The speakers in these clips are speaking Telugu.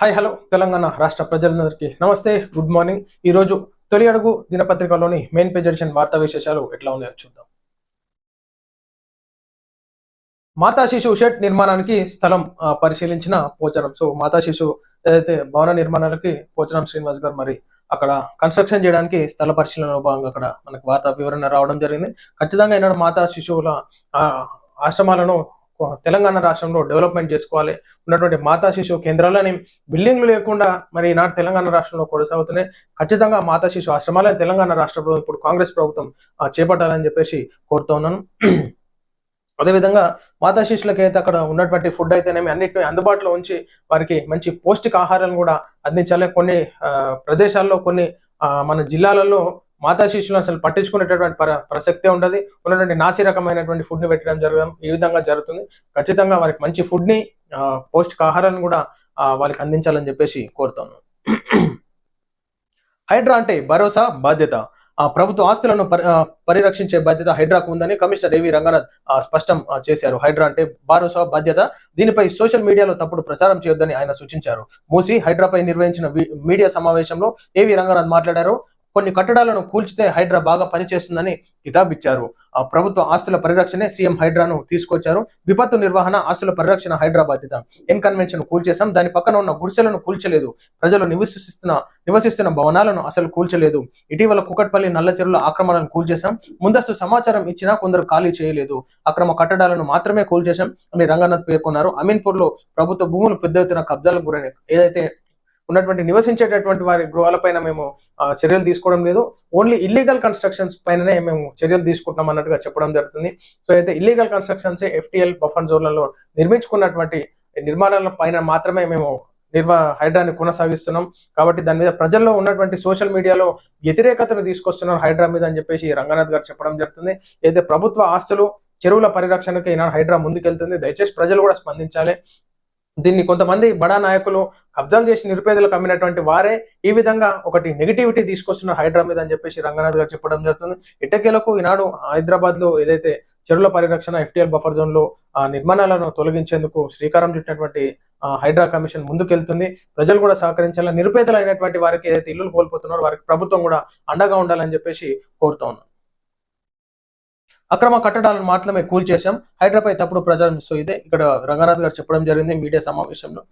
హాయ్ హలో తెలంగాణ రాష్ట్ర ప్రజలందరికీ నమస్తే గుడ్ మార్నింగ్ ఈ రోజు తొలి అడుగు దినపత్రికలోని మెయిన్ పేజ్ ఎడిషన్ వార్తా విశేషాలు ఎట్లా ఉన్నాయో చూద్దాం. మాతా శిశు షెడ్ నిర్మాణానికి స్థలం పరిశీలించిన పోచనం సో మాతా శిశు ఏదైతే భవన నిర్మాణాలకి పోచనం శ్రీనివాస్ గారు మరి అక్కడ కన్స్ట్రక్షన్ చేయడానికి స్థల పరిశీలన భాగంగా అక్కడ మనకు వార్తా వివరణ రావడం జరిగింది. ఖచ్చితంగా ఏంటంటే మాతా శిశువుల ఆశ్రమాలను తెలంగాణ రాష్ట్రంలో డెవలప్మెంట్ చేసుకోవాలి. ఉన్నటువంటి మాతా శిశు కేంద్రాలని బిల్డింగ్లు లేకుండా మరి ఈనాడు తెలంగాణ రాష్ట్రంలో కొనసాగుతున్నాయి. ఖచ్చితంగా మాతా శిశు ఆశ్రమాలను తెలంగాణ రాష్ట్ర ప్రభుత్వం ఇప్పుడు కాంగ్రెస్ ప్రభుత్వం చేపట్టాలని చెప్పేసి కోరుతా ఉన్నాను. అదేవిధంగా మాతా శిశులకి అయితే అక్కడ ఉన్నటువంటి ఫుడ్ అయితేనేమి అన్నిటిని అందుబాటులో ఉంచి వారికి మంచి పౌష్టిక ఆహారాన్ని కూడా అందించాలి. కొన్ని ప్రదేశాల్లో కొన్ని మన జిల్లాలలో మాతా శిష్యులు అసలు పట్టించుకునేటటువంటి ప్రసక్తే ఉండదు. ఉన్నటువంటి నాసి రకమైనటువంటి ఫుడ్ని పెట్టడం జరగడం ఈ విధంగా జరుగుతుంది. ఖచ్చితంగా వారికి మంచి ఫుడ్ని పౌష్టిక ఆహారాన్ని కూడా వాళ్ళకి వారికి అందించాలని చెప్పేసి కోరుతాను హైడ్రా అంటే భరోసా బాధ్యత. ఆ ప్రభుత్వ ఆస్తులను పరిరక్షించే బాధ్యత హైడ్రాకు ఉందని కమిషనర్ ఏవి రంగనాథ్ స్పష్టం చేశారు. హైడ్రా అంటే భరోసా బాధ్యత. దీనిపై సోషల్ మీడియాలో తప్పుడు ప్రచారం చేయొద్దని ఆయన సూచించారు. మూసి హైడ్రాపై నిర్వహించిన మీడియా సమావేశంలో ఏవి రంగనాథ్ మాట్లాడారు? కొన్ని కట్టడాలను కూల్చితే హైడ్రా బాగా పనిచేస్తుందని కితాబిచ్చారు. ఆ ప్రభుత్వ ఆస్తుల పరిరక్షణే సీఎం హైడ్రాను తీసుకొచ్చారు. విపత్తు నిర్వహణ ఆస్తుల పరిరక్షణ హైడ్రా బాధ్యత. ఎన్ కన్వెన్షన్ కూల్చేశాం. దాని పక్కన ఉన్న గుడిసెలను కూల్చలేదు. ప్రజలు నివసిస్తున్న నివసిస్తున్న భవనాలను అసలు కూల్చలేదు. ఇటీవల కుకట్పల్లి నల్ల చెరువుల ఆక్రమణను కూల్చేశాం. ముందస్తు సమాచారం ఇచ్చినా కొందరు ఖాళీ చేయలేదు. అక్రమ కట్టడాలను మాత్రమే కూల్చేశాం అని రంగనాథ్ పేర్కొన్నారు. అమీన్పూర్లో ప్రభుత్వ భూములు పెద్ద ఎత్తున కబ్జాలకు గురైన ఏదైతే ఉన్నటువంటి నివసించేటటువంటి వారి గృహాలపైన మేము చర్యలు తీసుకోవడం లేదు. ఓన్లీ ఇల్లీగల్ కన్స్ట్రక్షన్స్ పైననే మేము చర్యలు తీసుకుంటున్నాం అన్నట్టుగా చెప్పడం జరుగుతుంది. సో అయితే ఇల్లీగల్ కన్స్ట్రక్షన్స్ ఎఫ్టిఎల్ బఫన్ జోన్లలో నిర్మించుకున్నటువంటి నిర్మాణాల పైన మాత్రమే మేము నిర్వా హైడ్రాని కొనసాగిస్తున్నాం. కాబట్టి దాని మీద ప్రజల్లో ఉన్నటువంటి సోషల్ మీడియాలో వ్యతిరేకతను తీసుకొస్తున్నారు హైడ్రా మీద అని చెప్పేసి రంగనాథ్ గారు చెప్పడం జరుగుతుంది. అయితే ప్రభుత్వ ఆస్తులు చెరువుల పరిరక్షణకు ఈనాడు హైడ్రా ముందుకెళ్తుంది. దయచేసి ప్రజలు కూడా స్పందించాలి. దీన్ని కొంతమంది బడా నాయకులు కబ్జాలు చేసి నిరుపేదలకు అమ్మినటువంటి వారే ఈ విధంగా ఒకటి నెగిటివిటీ తీసుకొస్తున్న హైడ్రా మీద అని చెప్పేసి రంగనాథ్ గారు చెప్పడం జరుగుతుంది. ఇటకేలకు ఈనాడు హైదరాబాద్లో ఏదైతే చెరువుల పరిరక్షణ ఎఫ్టీఎల్ బఫర్ జోన్లో ఆ నిర్మాణాలను తొలగించేందుకు శ్రీకారం చుట్టినటువంటి హైడ్రా కమిషన్ ముందుకెళ్తుంది. ప్రజలు కూడా సహకరించాలని నిరుపేదలైనటువంటి వారికి ఏదైతే ఇల్లులు కోల్పోతున్నారో వారికి ప్రభుత్వం కూడా అండగా ఉండాలని చెప్పేసి కోరుతా ఉన్నాను అక్రమ కట్టడాలను మాత్రమే కూల్చేశాం హైడ్రాపై తప్పుడు ప్రచారం సో ఇదే ఇక్కడ రంగనాథ్ గారు చెప్పడం జరిగింది మీడియా సమావేశంలో.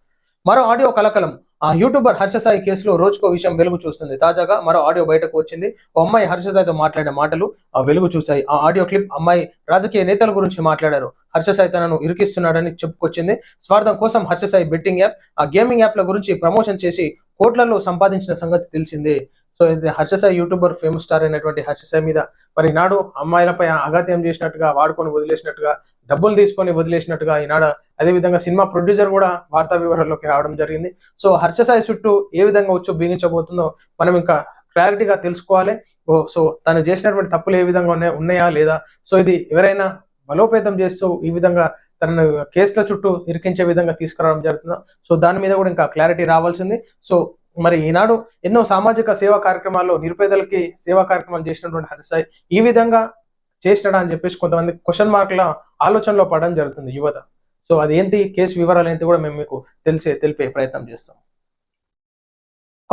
మరో ఆడియో కలకలం. ఆ యూట్యూబర్ హర్షసాయి కేసులో రోజుకో విషయం వెలుగు చూస్తుంది. తాజాగా మరో ఆడియో బయటకు వచ్చింది. ఓ అమ్మాయి హర్షసాయితో మాట్లాడిన మాటలు ఆ వెలుగు చూశాయి. ఆ ఆడియో క్లిప్ అమ్మాయి రాజకీయ నేతల గురించి మాట్లాడారు. హర్షసాయి తనను ఇరికిస్తున్నాడని చెప్పుకొచ్చింది. స్వార్థం కోసం హర్షసాయి బెట్టింగ్ యాప్ ఆ గేమింగ్ యాప్ల గురించి ప్రమోషన్ చేసి కోట్లలో సంపాదించిన సంగతి తెలిసిందే. సో ఇది హర్షసాయి యూట్యూబర్ ఫేమస్ స్టార్ అయినటువంటి హర్షసాయి మీద మరి ఈనాడు అమ్మాయిలపై అగాత్యం చేసినట్టుగా వాడుకొని వదిలేసినట్టుగా డబ్బులు తీసుకొని వదిలేసినట్టుగా ఈనాడు అదేవిధంగా సినిమా ప్రొడ్యూసర్ కూడా వార్తా వివరాల్లోకి రావడం జరిగింది. సో హర్షసాయి చుట్టూ ఏ విధంగా వచ్చి బిగించబోతుందో మనం ఇంకా క్లారిటీగా తెలుసుకోవాలి. ఓ సో తను చేసినటువంటి తప్పులు ఏ విధంగా ఉన్నాయి ఉన్నాయా లేదా? సో ఇది ఎవరైనా బలోపేతం చేస్తూ ఈ విధంగా తనను కేసుల చుట్టూ ఇరికించే విధంగా తీసుకురావడం జరుగుతుందో? సో దాని మీద కూడా ఇంకా క్లారిటీ రావాల్సింది. సో మరి ఈనాడు ఎన్నో సామాజిక సేవా కార్యక్రమాల్లో నిరుపేదలకి సేవా కార్యక్రమాలు చేసినటువంటి హరిసాయి ఈ విధంగా చేసినాడా అని చెప్పేసి కొంతమంది క్వశ్చన్ మార్కుల ఆలోచనలో పడడం జరుగుతుంది యువత. సో అది ఏంటి కేసు వివరాలు ఏంటి కూడా మేము మీకు తెలిసే తెలిపే ప్రయత్నం చేస్తాం.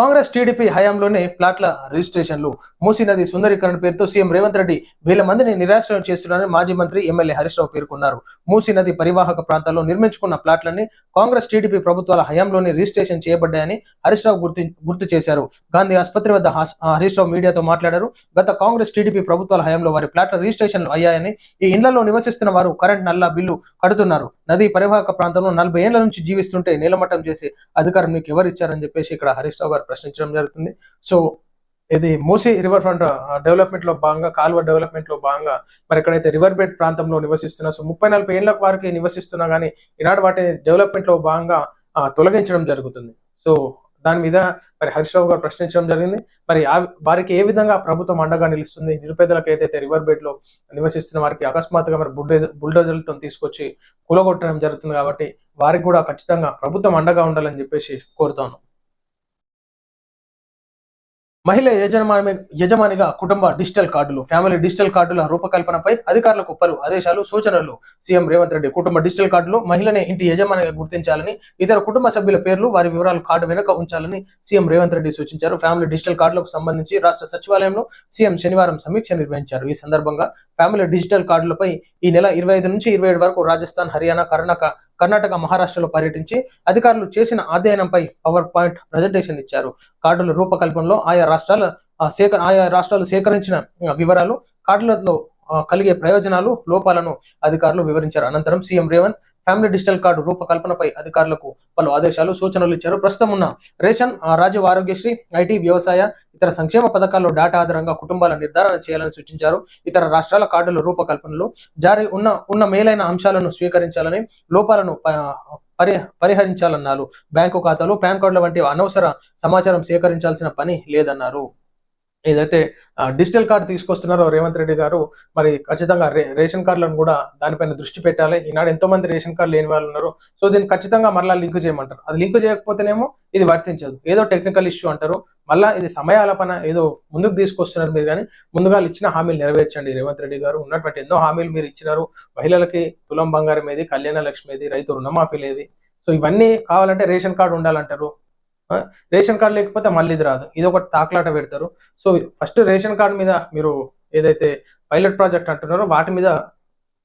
కాంగ్రెస్ టీడీపీ హయాంలోనే ప్లాట్ల రిజిస్ట్రేషన్లు. మూసీ నది సుందరీకరణ పేరుతో సీఎం రేవంత్ రెడ్డి వేల మందిని నిరాశనం చేస్తున్నారని మాజీ మంత్రి ఎమ్మెల్యే హరీష్ రావు పేర్కొన్నారు. మూసీ నది పరివాహక ప్రాంతాల్లో నిర్మించుకున్న ప్లాట్లన్నీ కాంగ్రెస్ టీడీపీ ప్రభుత్వాల హయాంలోనే రిజిస్ట్రేషన్ చేయబడ్డాయని హరీష్ రావు గుర్తు గుర్తు చేశారు. గాంధీ ఆసుపత్రి వద్ద హరీష్ రావు మీడియాతో మాట్లాడారు. గత కాంగ్రెస్ టీడీపీ ప్రభుత్వాల హయాంలో వారి ప్లాట్ల రిజిస్ట్రేషన్లు అయ్యాయని ఈ ఇళ్ళలో నివసిస్తున్న వారు కరెంట్ నల్లా బిల్లు కడుతున్నారు. నదీ పరివాహక ప్రాంతంలో నలభై ఏళ్ళ నుంచి జీవిస్తుంటే నీలమట్టం చేసే అధికారం మీకు ఎవరు ఇచ్చారని చెప్పేసి ఇక్కడ హరీష్ రావు గారు ప్రశ్నించడం జరుగుతుంది. సో ఇది మూసీ రివర్ ఫ్రంట్ డెవలప్మెంట్లో భాగంగా కాలువ డెవలప్మెంట్లో భాగంగా మరి ఎక్కడైతే రివర్ బెడ్ ప్రాంతంలో నివసిస్తున్నా సో ముప్పై నలభై ఏళ్ళ వారికి నివసిస్తున్నా కానీ ఈనాడు వాటి డెవలప్మెంట్లో భాగంగా తొలగించడం జరుగుతుంది. సో దాని మీద మరి హరీష్ రావు గారు ప్రశ్నించడం జరిగింది. మరి వారికి ఏ విధంగా ప్రభుత్వం అండగా నిలుస్తుంది? నిరుపేదలకు ఏదైతే రివర్ బెడ్లో నివసిస్తున్న వారికి అకస్మాత్తుగా మరి బుల్డోజర్ బుల్డోజర్లతో తీసుకొచ్చి కూలగొట్టడం జరుగుతుంది కాబట్టి వారికి కూడా ఖచ్చితంగా ప్రభుత్వం అండగా ఉండాలని చెప్పేసి కోరుతాను. మహిళ యజమాని యజమానిగా కుటుంబ డిజిటల్ కార్డులు ఫ్యామిలీ డిజిటల్ కార్డుల రూపకల్పనపై అధికారులకు పలు ఆదేశాలు సూచనలు. సీఎం రేవంత్ రెడ్డి కుటుంబ డిజిటల్ కార్డులు మహిళనే ఇంటి యజమానిగా గుర్తించాలని ఇతర కుటుంబ సభ్యుల పేర్లు వారి వివరాలు కార్డు వెనుక ఉంచాలని సీఎం రేవంత్ రెడ్డి సూచించారు. ఫ్యామిలీ డిజిటల్ కార్డులకు సంబంధించి రాష్ట్ర సచివాలయంలో సీఎం శనివారం సమీక్ష నిర్వహించారు. ఈ సందర్భంగా ఫ్యామిలీ డిజిటల్ కార్డులపై ఈ నెల ఇరవై ఐదు నుంచి ఇరవై వరకు రాజస్థాన్ హర్యానా కర్ణాటక కర్ణాటక మహారాష్ట్రలో పర్యటించి అధికారులు చేసిన అధ్యయనంపై పవర్ పాయింట్ ప్రజెంటేషన్ ఇచ్చారు. కార్డుల రూపకల్పనలో ఆయా రాష్ట్రాల సేకర ఆయా రాష్ట్రాలు సేకరించిన వివరాలు కార్డులలో కలిగే ప్రయోజనాలు లోపాలను అధికారులు వివరించారు. అనంతరం CM Revanth family digital card రూపకల్పనపై అధికారులకు పలు ఆదేశాలు సూచనలు ఇచ్చారు. ప్రస్తుతం ఉన్న రేషన్ రాజీవ్ ఆరోగ్యశ్రీ ఐటీ వ్యవసాయ ఇతర సంక్షేమ పథకాల్లో డేటా ఆధారంగా కుటుంబాల నిర్ధారణ చేయాలని సూచించారు. ఇతర రాష్ట్రాల కార్డుల రూపకల్పనలో జారీ ఉన్న ఉన్న మేలైన అంశాలను స్వీకరించాలని లోపాలను పరి పరిహరించాలన్నారు. బ్యాంకు ఖాతాలు పాన్ కార్డుల వంటి అనవసర సమాచారం సేకరించాల్సిన పని లేదన్నారు. ఏదైతే డిజిటల్ కార్డు తీసుకొస్తున్నారో రేవంత్ రెడ్డి గారు మరి ఖచ్చితంగా రే రేషన్ కార్డులను కూడా దానిపైన దృష్టి పెట్టాలి. ఈనాడు ఎంతో మంది రేషన్ కార్డు లేని వాళ్ళు ఉన్నారు. సో దీన్ని ఖచ్చితంగా మరలా లింక్ చేయమంటారు. అది లింక్ చేయకపోతేనేమో ఇది వర్తించదు. ఏదో టెక్నికల్ ఇష్యూ అంటారు. మళ్ళా ఇది సమయాలపన ఏదో ముందుకు తీసుకొస్తున్నారు మీరు కానీ ముందుగా ఇచ్చిన హామీలు నెరవేర్చండి. రేవంత్ రెడ్డి గారు ఉన్నటువంటి ఎన్నో హామీలు మీరు ఇచ్చినారు. మహిళలకి తులం బంగారం ఏది కళ్యాణ లక్ష్మి ఏది రైతు రుణమాఫీ లేది. సో ఇవన్నీ కావాలంటే రేషన్ కార్డు ఉండాలంటారు. రేషన్ కార్డు లేకపోతే మళ్ళీ ఇది రాదు. ఇది ఒకటి తాకలాట పెడతారు. సో ఫస్ట్ రేషన్ కార్డు మీద మీరు ఏదైతే పైలట్ ప్రాజెక్ట్ అంటున్నారో వాటి మీద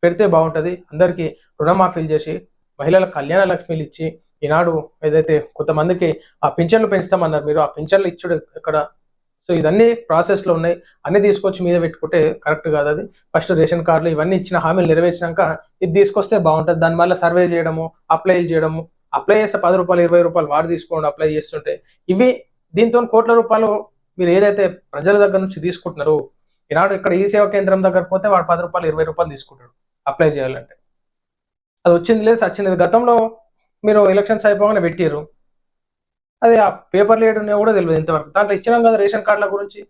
పెడితే బాగుంటది. అందరికీ రుణమాఫీలు చేసి మహిళల కళ్యాణ లక్ష్మిలు ఇచ్చి ఈనాడు ఏదైతే కొంతమందికి ఆ పింఛన్లు పెంచుతామన్నారు మీరు ఆ పింఛన్లు ఇచ్చుడు ఇక్కడ సో ఇవన్నీ ప్రాసెస్లో ఉన్నాయి. అన్ని తీసుకొచ్చి మీద పెట్టుకుంటే కరెక్ట్ కాదు అది. ఫస్ట్ రేషన్ కార్డులు ఇవన్నీ ఇచ్చిన హామీలు నెరవేర్చినాక ఇది తీసుకొస్తే బాగుంటుంది. దాని వల్ల సర్వే చేయడము అప్లై చేయడము అప్లై చేస్తే పది రూపాయలు ఇరవై రూపాయలు వాడు తీసుకోండి అప్లై చేస్తుంటే ఇవి దీంతో కోట్ల రూపాయలు మీరు ఏదైతే ప్రజల దగ్గర నుంచి తీసుకుంటున్నారు ఈనాడు ఇక్కడ ఈ సేవా కేంద్రం దగ్గర పోతే వాడు పది రూపాయలు ఇరవై రూపాయలు తీసుకుంటాడు అప్లై చేయాలంటే. అది వచ్చింది లేదు వచ్చింది గతంలో మీరు ఎలక్షన్స్ అయిపోగానే పెట్టారు అది ఆ పేపర్ లేడు కూడా తెలియదు ఇంతవరకు. దాంట్లో ఇచ్చినాం కదా రేషన్ కార్డుల గురించి.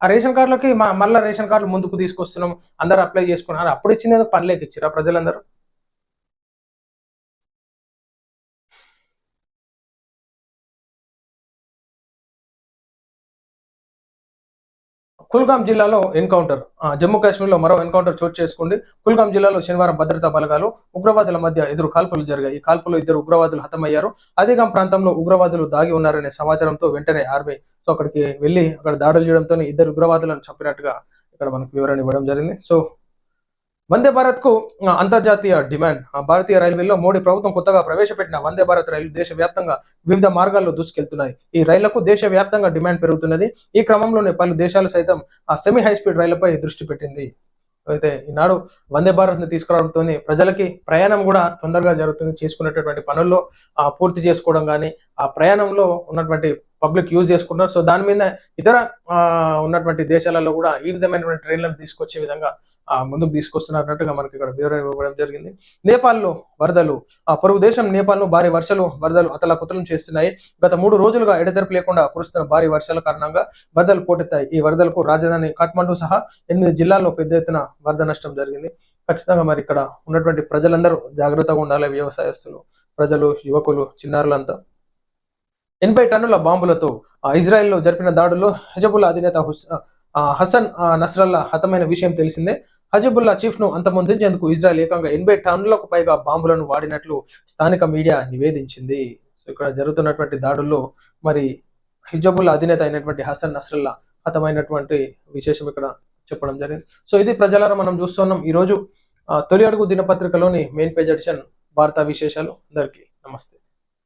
ఆ రేషన్ కార్డులకి మా మళ్ళీ రేషన్ కార్డులు ముందుకు తీసుకొస్తున్నాం. అందరు అప్లై చేసుకున్నారు. అప్పుడు ఇచ్చింది ఏదో పనిలేక ఇచ్చిరా ప్రజలందరూ? కుల్గాం జిల్లాలో ఎన్కౌంటర్ ఆ, జమ్మూ కాశ్మీర్లో మరో ఎన్కౌంటర్ చోటు చేసుకుంది. కుల్గాం జిల్లాలో శనివారం భద్రతా బలగాలు ఉగ్రవాదుల మధ్య ఎదురు కాల్పులు జరిగాయి. ఈ కాల్పులో ఇద్దరు ఉగ్రవాదులు హతమయ్యారు. అదేగాం ప్రాంతంలో ఉగ్రవాదులు దాగి ఉన్నారనే సమాచారంతో వెంటనే ఆర్మీ సో అక్కడికి వెళ్ళి అక్కడ దాడులు చేయడంతో ఇద్దరు ఉగ్రవాదులను చంపినట్టుగా ఇక్కడ మనకు వివరణ ఇవ్వడం జరిగింది. సో వందే భారత్కు అంతర్జాతీయ డిమాండ్. ఆ, భారతీయ రైల్వేలో మోడీ ప్రభుత్వం కొత్తగా ప్రవేశపెట్టిన వందే భారత్ రైలు దేశవ్యాప్తంగా వివిధ మార్గాల్లో దూసుకెళ్తున్నాయి. ఈ రైళ్ళకు దేశవ్యాప్తంగా డిమాండ్ పెరుగుతున్నది. ఈ క్రమంలోనే పలు దేశాలు సైతం ఆ సెమీ హై స్పీడ్ రైళ్ళపై దృష్టి పెట్టింది. అయితే ఈనాడు వందే భారత్ని తీసుకురావడంతో ప్రజలకి ప్రయాణం కూడా తొందరగా జరుగుతుంది. చేసుకునేటటువంటి పనుల్లో ఆ, పూర్తి చేసుకోవడం కానీ ఆ ప్రయాణంలో ఉన్నటువంటి పబ్లిక్ యూజ్ చేసుకుంటారు సో దాని మీద ఇతర ఉన్నటువంటి దేశాలలో కూడా ఈ విధమైనటువంటి ట్రైన్లను తీసుకొచ్చే విధంగా ముందుకు తీసుకొస్తున్నట్టుగా మనకి ఇక్కడ వివరణ ఇవ్వడం జరిగింది. నేపాల్లో వరదలు ఆ పొరుగు దేశం నేపాల్లో భారీ వర్షాలు వరదలు అతలకుతలం చేస్తున్నాయి. గత మూడు రోజులుగా ఎడతెరపు లేకుండా కురుస్తున్న భారీ వర్షాల కారణంగా వరదలు పోటెత్తాయి. ఈ వరదలకు రాజధాని కాఠ్మండు సహా ఎనిమిది జిల్లాల్లో పెద్ద ఎత్తున వరద నష్టం జరిగింది. ఖచ్చితంగా మరి ఇక్కడ ఉన్నటువంటి ప్రజలందరూ జాగ్రత్తగా ఉండాలి వ్యవసాయస్తులు ప్రజలు యువకులు చిన్నారులంతా. ఎనభై టన్నుల బాంబులతో ఆ, ఇజ్రాయెల్లో జరిపిన దాడుల్లో హజబుల్ అధినేత హుస్- ఆ, హసన్ ఆ, నస్రల్లా హతమైన విషయం తెలిసిందే. హజీబుల్లా చీఫ్ను అంతమొందించేందుకు ఇజ్రాయెల్ ఏకంగా ఎనభై టన్నులకు పైగా బాంబులను వాడినట్లు స్థానిక మీడియా నివేదించింది. సో ఇక్కడ జరుగుతున్నటువంటి దాడుల్లో మరి హిజబుల్లా అధినేత అయినటువంటి హసన్ నస్రల్లా హతమైనటువంటి విశేషం ఇక్కడ చెప్పడం జరిగింది. సో ఇది ప్రజలారా మనం చూస్తున్నాం. ఈ రోజు తొలి అడుగు దినపత్రికలోని మెయిన్ పేజ్ ఎడిషన్ వార్తా విశేషాలు. అందరికీ నమస్తే.